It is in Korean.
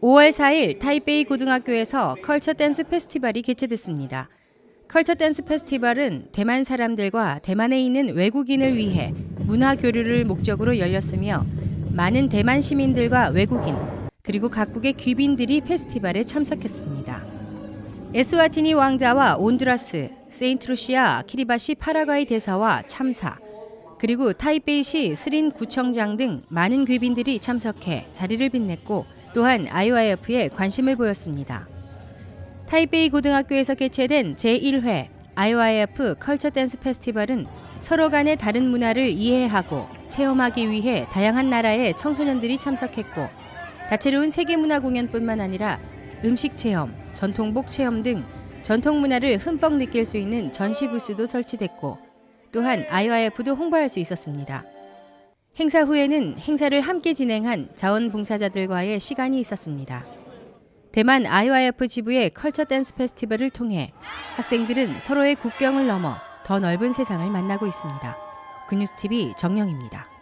5월 4일 타이베이 고등학교에서 컬처 댄스 페스티벌이 개최됐습니다. 컬처 댄스 페스티벌은 대만 사람들과 대만에 있는 외국인을 위해 문화 교류를 목적으로 열렸으며 많은 대만 시민들과 외국인 그리고 각국의 귀빈들이 페스티벌에 참석했습니다. 에스와티니 왕자와 온두라스, 세인트루시아 키리바시 파라과이 대사와 참사, 그리고 타이베이시 스린 구청장 등 많은 귀빈들이 참석해 자리를 빛냈고 또한 IYF에 관심을 보였습니다. 타이베이 고등학교에서 개최된 제1회 IYF 컬처 댄스 페스티벌은 서로 간의 다른 문화를 이해하고 체험하기 위해 다양한 나라의 청소년들이 참석했고 다채로운 세계 문화 공연뿐만 아니라 음식 체험, 전통복 체험 등 전통 문화를 흠뻑 느낄 수 있는 전시 부스도 설치됐고 또한 IYF도 홍보할 수 있었습니다. 행사 후에는 행사를 함께 진행한 자원봉사자들과의 시간이 있었습니다. 대만 IYF 지부의 컬처 댄스 페스티벌을 통해 학생들은 서로의 국경을 넘어 더 넓은 세상을 만나고 있습니다. 그뉴스TV 정영입니다.